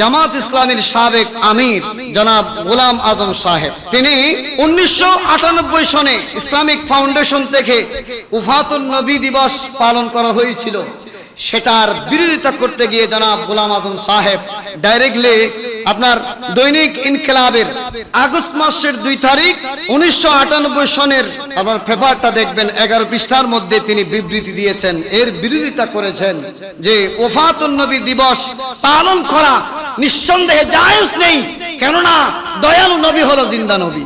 জামাত ইসলামের সাবেক আমির, জনাব গোলাম আজম সাহেব। তিনি উনিশশো সনে ইসলামিক ফাউন্ডেশন থেকে উফাতুল নবী দিবস পালন করা হয়েছিল। সেটার বিরোধিতা করতে গিয়ে জনাব গোলাম আজম সাহেব ডাইরেক্টলি আপনার দৈনিক ইনকিলাবের আগস্ট মাসের দুই তারিখ উনিশশো আটানব্বই সনের আপনার পেপারটা দেখবেন, এগারো পৃষ্ঠার মধ্যে তিনি বিবৃতি দিয়েছেন। এর বিরোধিতা করেছেন যে ওফাতুল নবী দিবস পালন করা নিঃসন্দেহে জায়েজ নেই। কেননা দয়ালু নবী হলো জিন্দা নবী।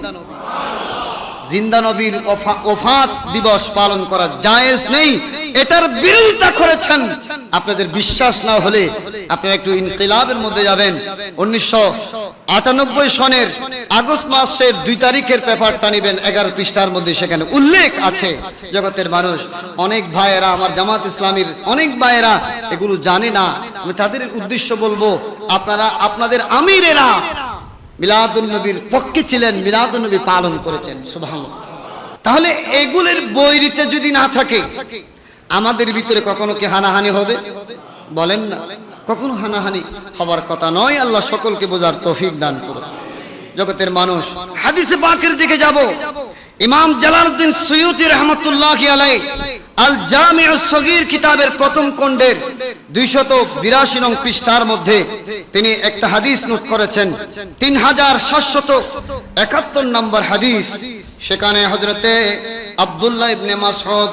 জিন্দা নবীর ওফা- ওফাত দিবস পালন করা জায়েজ নেই। এটার বিরোধিতা করেছেন। আপনাদের বিশ্বাস না হলে আপনারা একটু ইনকিলাবের মধ্যে যাবেন। উনিশশো আটানব্বই সনের আগস্ট মাসের দুই তারিখের পেপারটা নিবেন, এগারো পৃষ্ঠার মধ্যে সেখানে উল্লেখ আছে জগতের মানুষ। অনেক ভাইয়েরা, আমার জামাত ইসলামীর অনেক ভাইয়েরা এগুলো জানে না। আমি তাদের উদ্দেশ্য বলব, আপনারা, আপনাদের আমিরেরা মিলাদুল নবীর পক্ষে ছিলেন মিলাদুল নবী পালন করেছেন, সুবহানাল্লাহ। তাহলে এগুলোর বৈরিতে যদি না থাকে আমাদের ভিতরে কখনো কি হানাহানি হবে? বলেন না। কখনো হানাহানি হবার কথা নয়। আল্লাহ সকলকে বোঝার তৌফিক দান করুন। জগতের মানুষ, হাদিসে পাকের দিকে যাব। ইমাম জালালউদ্দিন সৈয়দি রহমতুল্লাহ আলাই আল জামিউ সগীর কিতাবের প্রথম খণ্ডের দুইশত বিরাশি নং পৃষ্ঠার মধ্যে তিনি একটা হাদিস নোট করেছেন। তিন হাজার সাতশত একাত্তর নম্বর হাদিস। সেখানে হজরতে আব্দুল্লাহ ইবনে তাআলা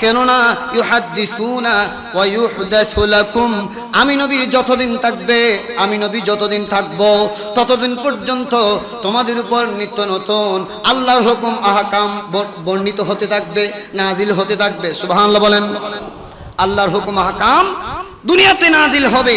কেননা আমি নবী যতদিন থাকবে, আমি নবী যতদিন থাকব, ততদিন পর্যন্ত তোমাদের উপর নিত্য নতুন আল্লাহর হুকুম, আহকাম বর্ণিত হতে থাকবে, নাজিল হতে থাকবে। সুবহানাল্লাহ বলেন। আল্লাহর হুকুম, আহকাম দুনিয়াতে নাজিল হবে।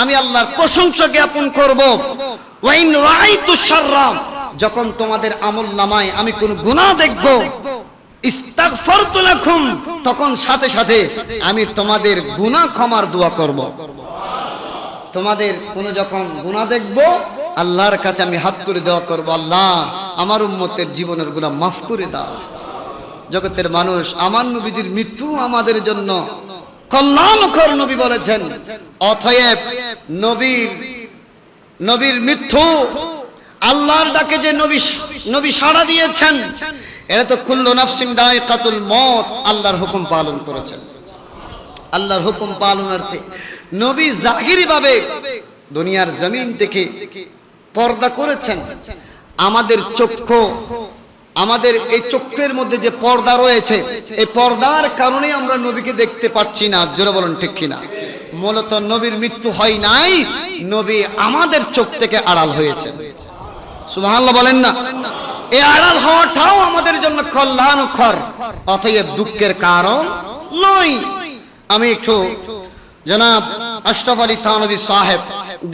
আমি আল্লাহর প্রশংসা জ্ঞাপন করব। ওয়াইন রাইতু শাররা, যখন তোমাদের আমল নামায় আমি কোন গুনাহ দেখব। ইস্তাগফারতু লাকুম, তখন সাথে সাথে আমি তোমাদের গুনাহ ক্ষমার দোয়া করব। তোমাদের কোনো যখন গুনাহ দেখব, আল্লাহর কাছে আমি হাত তুলে দেওয়া করব, আল্লাহ, আমার উম্মতের জীবনের গুনাহ মাফ করে দাও। জগতের মানুষ, আমার নবীজির মৃত্যু আমাদের জন্য কল্যাণকর নবী বলেছেন অথয়েব নবীর নবীর মৃত্যু আল্লাহর ডাকে যে নবী নবী সাড়া দিয়েছেন এটা তো কুল্লু নাফসিন দায়কাতুল মত আল্লাহর হুকুম পালন করেছেন। আল্লাহর হুকুম পালনার্থে নবী জাহিরি ভাবে দুনিয়ার জমিন থেকে পর্দা করেছেন। আমাদের চক্ষু আমাদের এই চক্ষের মধ্যে যে পর্দা রয়েছে, এই পর্দার কারণে আমরা নবীকে দেখতে পাচ্ছি না। জোরে বলেন, ঠিক কিনা? মূলত নবীর মৃত্যু হয় নাই, নবী আমাদের চোখ থেকে আড়াল হয়েছে। সুবহানাল্লাহ বলেন না, এই আড়াল হওয়াটাও আমাদের জন্য কল্যাণকর, অতএব দুঃখের কারণ নয়। আমি একটু, জনাব আশরাফ আলী থানবী সাহেব,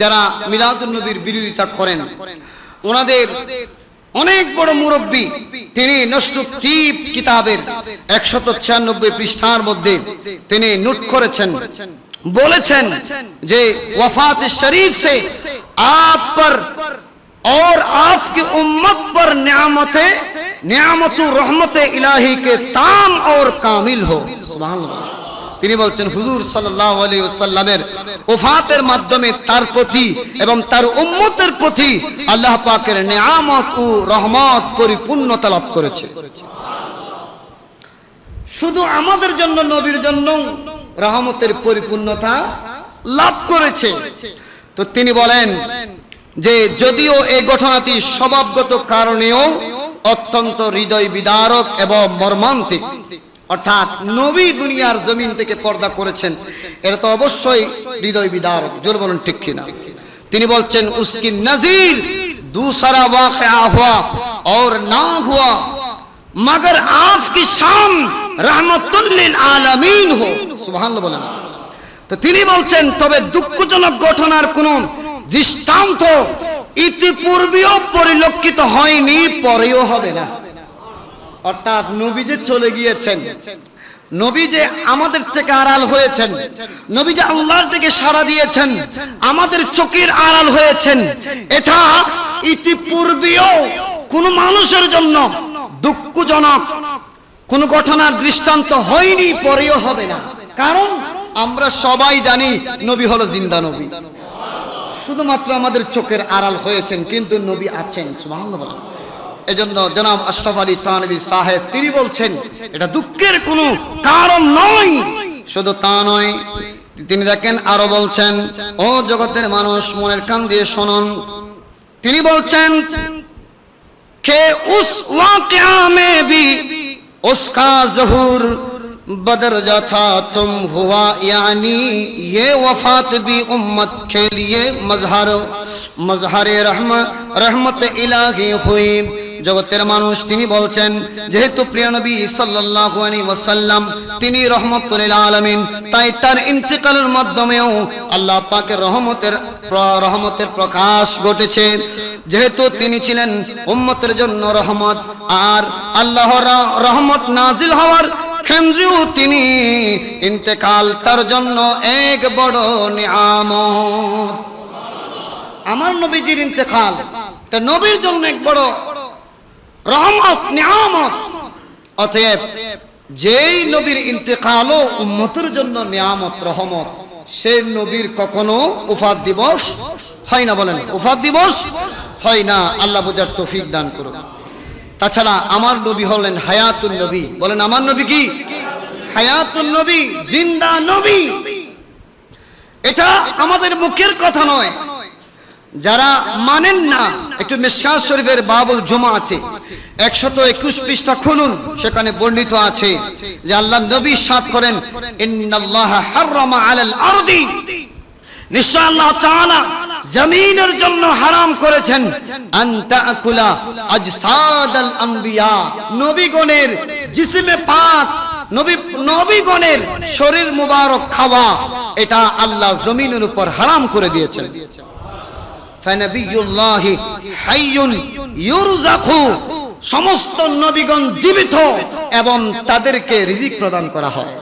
যারা মিলাদুল নবীর বিরোধিতা করেন, ওনাদের অনেক বড় মুরব্বী তিনি নষ্ট টিপ কিতাবের একশত ছিয়ানব্বই পৃষ্ঠার মধ্যে তিনি নোট করেছেন বলেছেন যে वफात शरीफ से आप पर और आपकी उम्मत पर नियामतें नियामत रहमत इलाही के ताम और कामिल हो सुभान अल्लाह। তিনি বলছেন, হুজুর ওয়াসাল্লামের ওফাতের মাধ্যমে তার প্রতি এবং তার উম্মতের প্রতি আল্লাহ পাকের নিয়ামত ও রহমত পরিপূর্ণতা লাভ করেছে। শুধু আমাদের জন্য, নবীর জন্য রহমতের পরিপূর্ণতা লাভ করেছে। তো তিনি বলেন যে, যদিও এই ঘটনাটি স্বভাবগত কারণেও অত্যন্ত হৃদয় বিদারক এবং মর্মান্তিক অর্থাৎ নবী দুনিয়ার জমিন থেকে পর্দা করেছেন। এটা তো অবশ্যই হৃদয় বিদারক। জোর বলুন, ঠিক কিনা? তিনি বলছেন, উসকি নজির दूसरा वाकया हुआ और ना हुआ मगर आपकी शाम আলামিন হো। সুবহানাল্লাহ বলেন। তো তিনি বলছেন, তবে দুঃখজনক ঘটনার কোন দৃষ্টান্ত ইতিপূর্বেও পরিলক্ষিত হয়নি, পরেও হবে না। অর্থাৎ নবী যে চলে গিয়েছেন, নবী যে আমাদের থেকে আড়াল হয়েছেন, নবী যে আল্লাহর থেকে সাড়া দিয়েছেন, আমাদের চোখের আড়াল হয়েছেন, এটা ইতিপূর্বেও কোন মানুষের জন্য দুঃখজনক, কোন ঘটনার দৃষ্টান্ত হয়নি, পরেও হবে না কারণ আমরা সবাই জানি নবী হলো জিন্দা নবী শুধুমাত্র আমাদের চোখের আড়াল হয়েছেন, কিন্তু নবী আছেন, সুবহানাল্লাহ। এজন্য জনাব আশরাফ আলী তানবী সাহেব, তিনি বলছেন, এটা দুঃখের কোনো কারণ নয়। শুধু তা নয়, তিনি দেখেন, আরও বলছেন, ও জগতের মানুষ, মনের কান দিয়ে শুনুন। তিনি বলছেন, কে উস ওয়াকিয়া মে বি উসকা জহুর بدر جا تھا تم ہوا یعنی یہ وفات بھی امت کے لیے مظہر مظہر রহমত رحمت الہی ہوئی জগতের মানুষ, তিনি বলছেন, যেহেতু প্রিয় নবী সাল্লাল্লাহু আলাইহি ওয়াসাল্লাম, তিনি রহমতুল আলামিন, তাই তার ইন্তিকালের মাধ্যমেও আল্লাহ পাকের রহমতের রহমতের প্রকাশ ঘটেছে। যেহেতু তিনি ছিলেন উম্মতের জন্য রহমত, আর আল্লাহর রহমত নাজিল হওয়ার কেন্দ্রেও তিনি ইন্তেকাল, তার জন্য এক বড় নিয়ামত। আমার নবীজির ইন্তেকাল, তা নবীর জন্য এক বড় রহমত, নিয়ামত। অতএব যেই নবীর ইন্তেকালও উম্মতের জন্য নিয়ামত, রহমত সেই নবীর কখনো উফাদ দিবস হয় না বলেন। উফাদ দিবস হয় না, আল্লাহ বুঝার তৌফিক দান করুন তাছাড়া আমার নবী হলেন হায়াতুন নবী। বলেন, আমার নবী কি? হায়াতুন নবী, জিন্দা নবী। এটা আমাদের মুখের কথা নয়। যারা মানেন না, একটু মিসকাত শরীফের বাবুল জুমাতে। একশত একুশ পৃষ্ঠা খুলুন, সেখানে বর্ণিত আছে যে আল্লাহ নবী সাত করেন নিশ্চয় আল্লাহ তাআলা জমিনের জন্য হারাম করেছেন। আনতা আকুলা আজসাদাল নবীগণের পাক, নবী, নবীগণের শরীর মুবারক খাওয়া, এটা আল্লাহ জমিনের উপর হারাম করে দিয়েছেন। সমস্ত নবীগণ জীবিত এবং তাদেরকে রিজিক প্রদান করা হয়।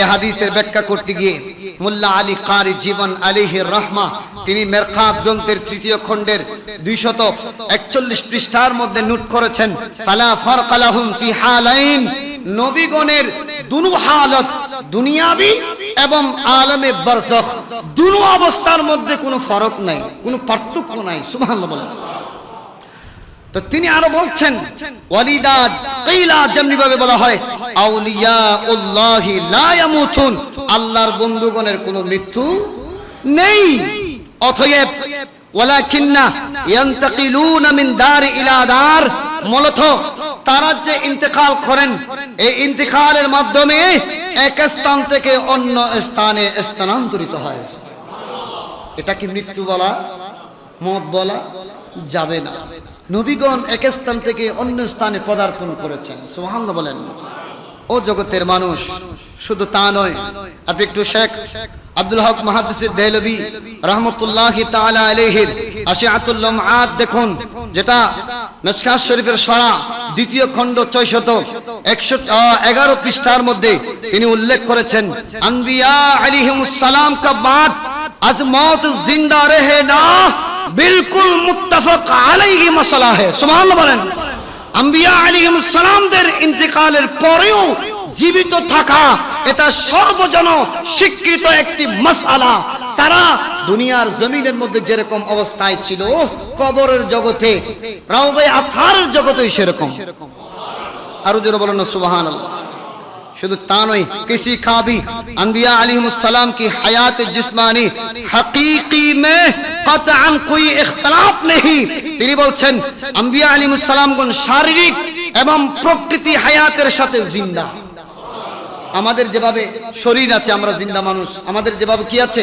এ হাদিসের ব্যাখ্যা করতে গিয়ে মোল্লা আলী কারি জীবন আলিহির রহমা, তিনি মেরখাত গ্রন্থের তৃতীয় খণ্ডের দুইশত একচল্লিশ পৃষ্ঠার মধ্যে নোট করেছেন নবীগণের দুনু হালত দুনিয়াবি এবং আলমে বরজখ। দুনু অবস্থার মধ্যে কোনো ফরক নাই, কোনো পার্থক্য নাই বলেন। তো তিনি আরও বলছেন যেমনি ভাবে বলা হয় আউলিয়া উল্লাহি লা ইয়ামুতুন, আল্লাহর বন্ধুগণের কোনো মৃত্যু নেই। অতএব, ওয়ালাকিন্না ইয়ান্তাকিলুনা মিন দার ইলা দার, মূলত তারা যে ইন্তেকাল করেন এই ইন্তিকালের মাধ্যমে এক স্থান থেকে অন্য স্থানে স্থানান্তরিত হয়েছে এটা কি মৃত্যু বলা, মত বলা? যাবে না। নবীগণ এক স্থান থেকে অন্য স্থানে পদার্পণ করেছেন। সোহান বলেন। ও জগতের মানুষ, শুধু তা নয়, আপনি একটু শেখ আব্দুল হক মাহাদুসের দেহলবি রহমতুল্লাহ তালা আলহির আশিয়াতুল্লাহ আদ দেখুন, যেটা মেসকাস শরীফের সরা দ্বিতীয় খণ্ড ছয়শত একশো এগারো পৃষ্ঠার মধ্যে তিনি উল্লেখ করেছেন, আনবিয়া আলিহিমসালাম কা বাদ, আজ মত জিন্দা রেহে না, বিলকুল মুত্তাফাক আলাইহি মশলা হে। সুবহানাল্লাহ বলেন। আম্বিয়া আলিম সালামদের ইন্তেকালের পরেও জীবিত থাকা এটা সর্বজন স্বীকৃত একটি মশালা তারা দুনিয়ার জমিনের মধ্যে যেরকম অবস্থায় ছিল, কবরের জগতে, রাউদে আথারের জগতে সেরকম। আরও জোরে বলেন সুবাহ শুধু তা নয়, কৃষি খাবি, আম্বিয়া আলিমসালাম কি হায়াত জিসমানি, হাকিকি মে কতআন কোই ইখতলাফ নেই তিনি বলছেন, আম্বিয়া আলিমসালামগণ শারীরিক এবং প্রকৃতি হায়াতের সাথে জিন্দা। আমাদের যেভাবে শরীর আছে, আমরা জিন্দা মানুষ। আমাদের যেভাবে কি আছে?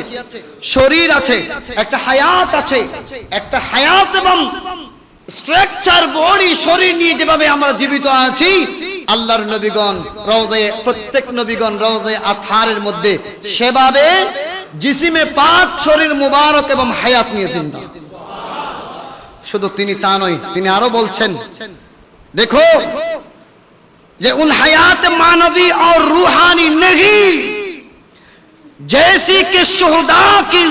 শরীর আছে, একটা হায়াত আছে, একটা হায়াত এবং স্ট্রাকচার, বডি, শরীর নিয়ে যেভাবে আমরা জীবিত আছি, আল্লাহর নবীগণ রওজায়ে প্রত্যেক নবীগণ রওজায়ে আথারের মধ্যে সেভাবে জিসিমে পাঁচ শরীর মুবারক এবং হায়াত নিয়ে জিন্দা। শুধু তিনি তা নয়, তিনি আরও বলছেন, দেখো যে উন হায়াত মানবী আর রুহানি নেহী জেসি কে সোহদা কি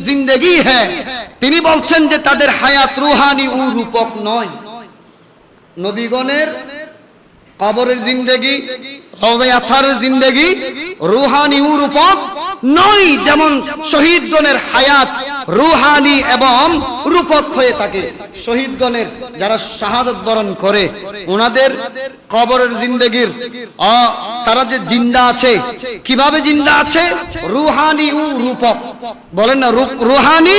জিন্দগি হ্যাঁ তিনি বলছেন যে তাদের হায়াত রুহানি ও রূপক নয় নবীগণের কবরের জিন্দেগি রওজায় আথারের রুহানি ও রূপক নয় যেমন শহীদগণের হায়াত রুহানি এবং রূপক হয়ে থাকে। শহীদগণের যারা শাহাদত বরণ করে ওনাদের কবরের জিন্দেগির। তারা যে জিন্দা আছে, কীভাবে জিন্দা আছে? রুহানি ও রূপক। বলেন না রুহানি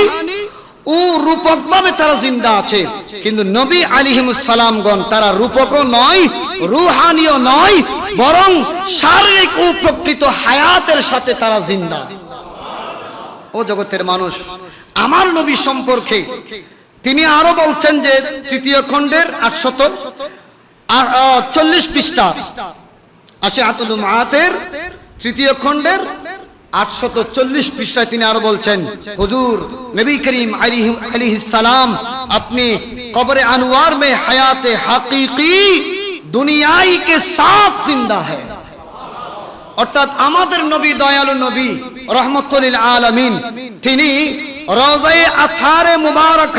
ও রূপক ভাবে তারা জিন্দা আছে। কিন্তু নবী আলিহিমুসালামগণ তারা রূপকও নয়, রুহানিও নয়, বরং শারীরিক ও প্রকৃত হায়াতের সাথে তারা জিন্দা। ও জগতের মানুষ, আমার নবী সম্পর্কে তিনি আরও বলছেন যে তৃতীয় খণ্ডের আটশত চল্লিশ পৃষ্ঠা। আসে আতুল মাহাতের তৃতীয় খণ্ডের আটশত চল্লিশ পৃষ্ঠায় তিনি আরও বলছেন, হুজুর, নবী করিম আলী সালাম, আপনি কবরে আনোয়ার মে হায়াতে হাকিকি দুনিয়াই কে সাফ জিন্দা হ্যাঁ অর্থাৎ আমাদের নবী দয়ালু নবী, রহমতুল আলমিন, তিনি রোজায় আথারে মুবারক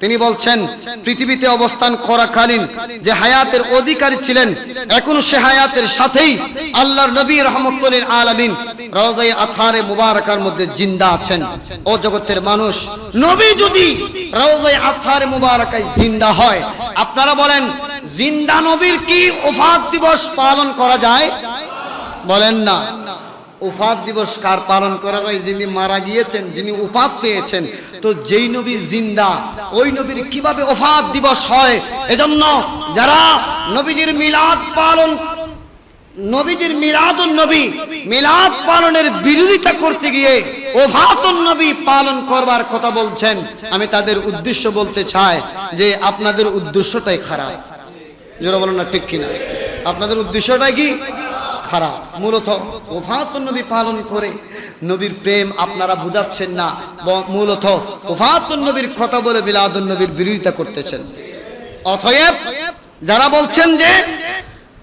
তিনি বলছেন, পৃথিবীতে অবস্থান করাকালীন যে হায়াতের অধিকারী ছিলেন, এখন সে হায়াতের সাথেই আল্লাহর নবী রহমতুল্লিল আলামিন রওজায়ে আথারে মুবারকার মধ্যে জিন্দা আছেন। ও জগতের মানুষ, নবী যদি রওজায়ে আথারে মুবারকায় জিন্দা হয়, আপনারা বলেন, জিন্দা নবীর কি ওফাত দিবস পালন করা যায়? বলেন না। উফাত দিবস কার পালন করা হয়? যিনি মারা গিয়েছেন, যিনি উপাত পেয়েছেন, তো যেই নবী জিন্দা, ওই নবীর কীভাবে ওফাত দিবস হয়? এজন্য যারা নবীজির মিলাদ পালন, নবীজির মিলাদ নবী, মিলাদ পালনের বিরোধিতা করতে গিয়ে ওফাতুন নবী পালন করবার কথা বলছেন। আমি তাদের উদ্দেশ্য বলতে চাই যে আপনাদের উদ্দেশ্যটাই খারাপ। যারা বলেন না, ঠিক কিনা? আপনাদের উদ্দেশ্যটাই কি? খারাপ। মূলত ওফাতুন নবী পালন করে, নবীর প্রেম আপনারা বুঝাচ্ছেন না মূলত ওফাতুন নবীর কথা বলে বিলাদুন নবীর বিরোধিতা করতেছেন। অতএব যারা বলছেন যে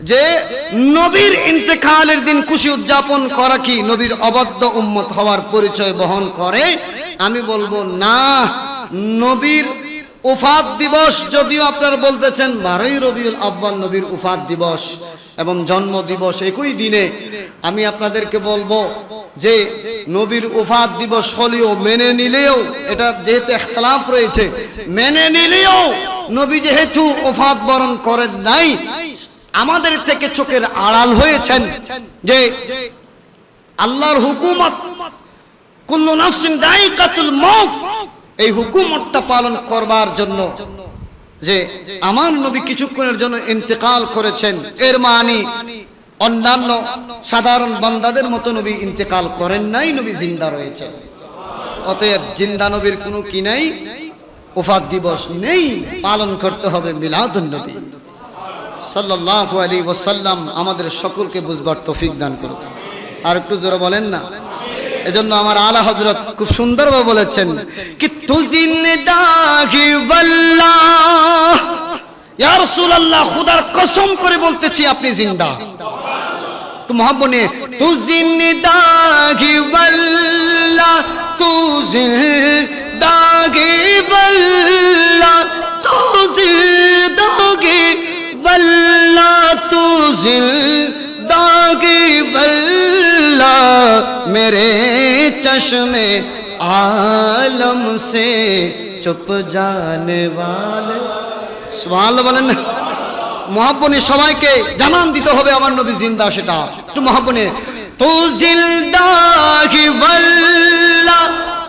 যে নবীর ইন্তেকালের দিন খুশি উদযাপন করা কি নবীর অবদ্ধ উম্মত হওয়ার পরিচয় বহন করে, আমি বলব না। নবীর উফাত দিবস যদিও আপনারা বলতেছেন, বারোই রবিউল আব্বান নবীর উফাত দিবস এবং জন্ম দিবস একই দিনে আমি আপনাদেরকে বলব যে নবীর উফাত দিবস হলেও মেনে নিলেও এটা যেহেতু এখতলাফ রয়েছে, মেনে নিলেও নবী যেহেতু উফাত বরণ করেন নাই, আমাদের থেকে চোখের আড়াল হয়েছেন যে আল্লাহর হুকুমত, কুল্লু নাফসিন দায়িকাতুল মউত এই হুকুমতটা পালন করবার জন্য যে আমার নবী কিছুক্ষণের জন্য ইন্তেকাল করেছেন। এর মানে অন্যান্য সাধারণ বান্দাদের মতো নবী ইন্তেকাল করেন নাই, নবী জিন্দা রয়েছে অতএব জিন্দা নবীর কোনো কি নাই? উফাত দিবস নেই, পালন করতে হবে মিলাদুন নবী। সাল্লাল্লাহু আলাইহি ওয়াসাল্লাম আমাদের সকলকে বুঝবার তৌফিক দান করুন আর একটু জোরে বলেন না? এজন্য আমার আলা হজরত খুব সুন্দরভাবে বলেছেন কি تو জিন্দা হি আল্লাহ ইয়া রাসূলুল্লাহ খোদার কসম করে বলতেছি, আপনি জিন্দা। তো মহাবনে তু জিন্দা হি আল্লাহ তু জিন্দা হি আল্লাহ তু জিন্দা হি আল্লাহ তু জিন্দা হি আল্লাহ মেরে চশমে आलम से चुप जाने वाले সুবহানাল্লাহ বলেন না মহাব্বনে সবাইকে জানান দিতে হবে আমার নবী জিন্দা সেটা একটু মহাব্বনে তু জিন্দাগি বল্লা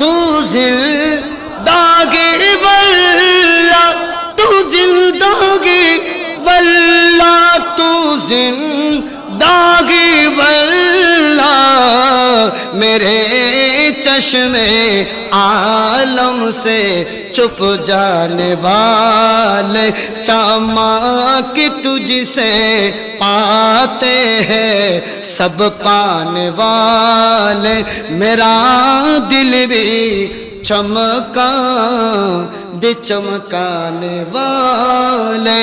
তু জিন্দাগি বল্লা তু জিন্দাগি বল্লা তু জিন্দাগি বল্লা मेरे चश्मे आलम से चुप जाने वाले चमक तुझसे पाते हैं सब पाने वाले। मेरा दिल भी चमका दे चमकाने वाले।